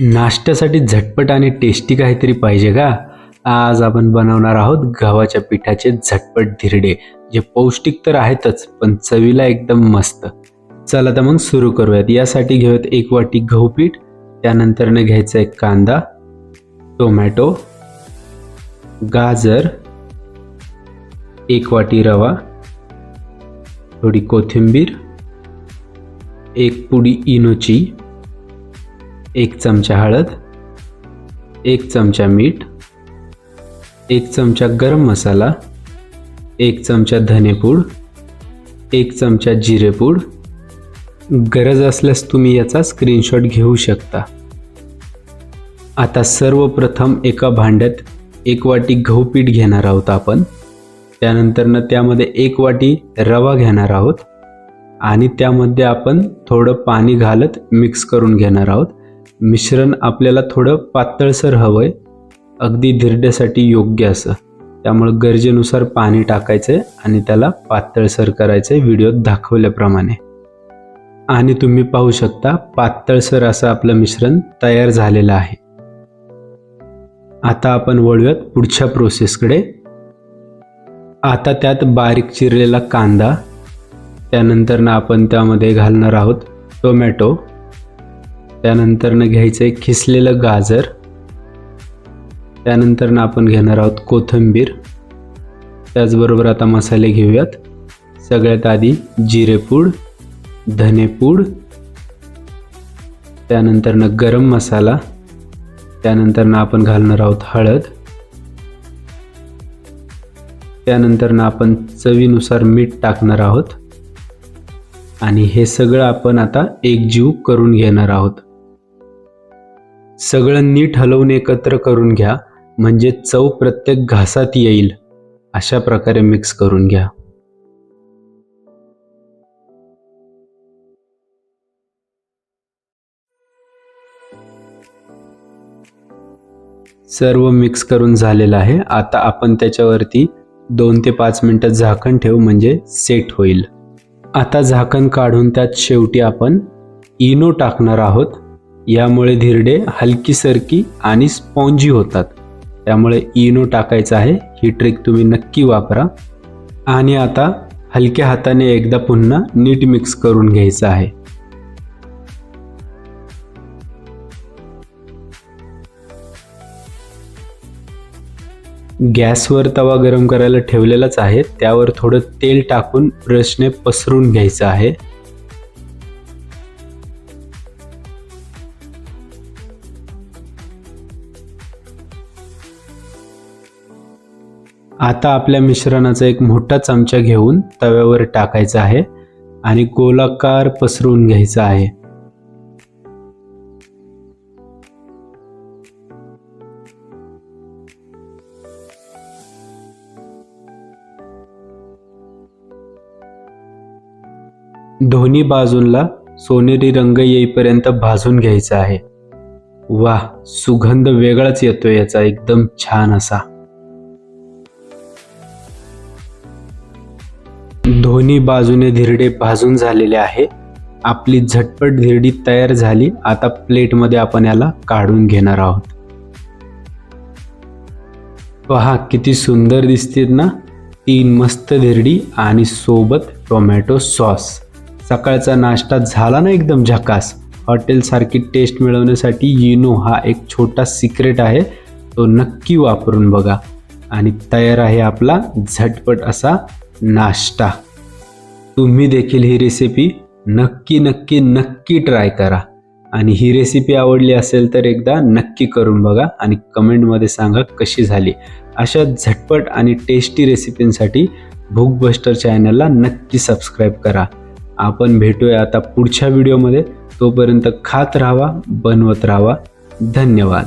नाश्त्यासाठी झटपट आणि टेस्टी काहीतरी पाहिजे का? आज आपण बनवणार आहोत गव्हाच्या पिठाचे झटपट धिरडे जे पौष्टिक तर आहेतच पण चवीला एकदम मस्त. चला तर मग सुरू करूयात. यासाठी घेऊयात एक वाटी गहू पीठ त्यानंतरनं घ्यायचा एक कांदा टोमॅटो गाजर एक वाटी रवा थोडी कोथिंबीर एक पुडी इनोची एक चमचा हळद एक चमचा मीठ एक चमचा गरम मसाला एक चमचा धनेपूड एक चमचा जिरेपूड गरज असल्यास तुम्ही याचा स्क्रीनशॉट घेऊ शकता. आता सर्वप्रथम एका भांड्यात एक वाटी गहू पीठ घेणार आहोत आपण. त्यानंतरनं त्यामध्ये एक वाटी रवा घेणार आहोत. आणि त्यामध्ये आपण थोडं पाणी घालत मिक्स करून घेणार आहोत. मिश्रण आपल्याला थोडं पातळसर हवं आहे अगदी धिरड्यासाठी योग्य असं. त्यामुळं गरजेनुसार पाणी टाकायचं आहे आणि त्याला पातळसर करायचं आहे व्हिडिओत दाखवल्याप्रमाणे. आणि तुम्ही पाहू शकता पातळसर असं आपलं मिश्रण तयार झालेलं आहे. आता आपण वळूयात पुढच्या प्रोसेसकडे. आता त्यात बारीक चिरलेला कांदा त्यानंतरनं आपण त्यामध्ये घालणार आहोत टोमॅटो. त्यानंतरनं घ्यायचं आहे खिसलेलं गाजर. त्यानंतरनं आपण घेणार आहोत कोथिंबीर. त्याचबरोबर आता मसाले घेऊयात. सगळ्यात आधी जिरेपूड धनेपूड त्यानंतरनं गरम मसाला. त्यानंतरनं आपण घालणार आहोत हळद. त्यानंतरनं आपण चवीनुसार मीठ टाकणार आहोत. आणि हे सगळं आपण आता एकजीव करून घेणार आहोत. सगळं नीट हलवून एकत्र करून घ्या म्हणजे चव प्रत्येक घासात येईल. अशा प्रकारे मिक्स करून घ्या. सर्व मिक्स करून झालेलं आहे. आता आपण त्याच्यावरती दोन ते पाच मिनटं झाकण ठेवू म्हणजे सेट होईल. आता झाकण काढून त्यात शेवटी आपण इनो टाकणार आहोत. यामुळे धिरडे हलकी सरकी आणि स्पॉन्जी होतात. त्यामुळे इनो टाकायचं आहे. ही ट्रिक तुम्ही नक्की वापरा. आणि आता हलक्या हाताने एकदा पुन्हा नीट मिक्स करून घ्यायचं आहे. गॅसवर तवा गरम करायला ठेवलेलाच आहे. त्यावर थोडं तेल टाकून ब्रशने पसरून घ्यायचं आहे. आता आपल्या मिश्रणाचा एक मोठा चमचा घेऊन तव्यावर टाकायचा आहे आणि गोलाकार पसरवून घ्यायचा आहे. दोन्ही बाजूंना सोनेरी रंग येईपर्यंत भाजून घ्यायचा आहे. वा सुगंध वेगळाच येतो याचा एकदम छान असा. दोन्ही बाजूने धिरडे भाजून झालेले आहे. आपली झटपट धिरडी तयार झाली. आता प्लेटमध्ये आपण याला काढून घेणार आहोत. पहा किती सुंदर दिसतील ना? तीन मस्त धिरडी आणि सोबत टोमॅटो सॉस. सकाळचा नाश्ता झाला ना एकदम झकास? हॉटेलसारखी टेस्ट मिळवण्यासाठी इनो हा एक छोटा सिक्रेट आहे. तो नक्की वापरून बघा. आणि तयार आहे आपला झटपट असा नाश्ता. तुम्ही देखील ही रेसिपी नक्की नक्की नक्की ट्राय करा. आणि ही रेसिपी आवडली असेल तर एकदा नक्की करून बघा आणि कमेंटमध्ये सांगा कशी झाली. अशा झटपट आणि टेस्टी रेसिपींसाठी भूकबस्टर चॅनलला नक्की सबस्क्राईब करा. आपण भेटूया आता पुढच्या व्हिडिओमध्ये तोपर्यंत खात राहावा बनवत राहावा धन्यवाद.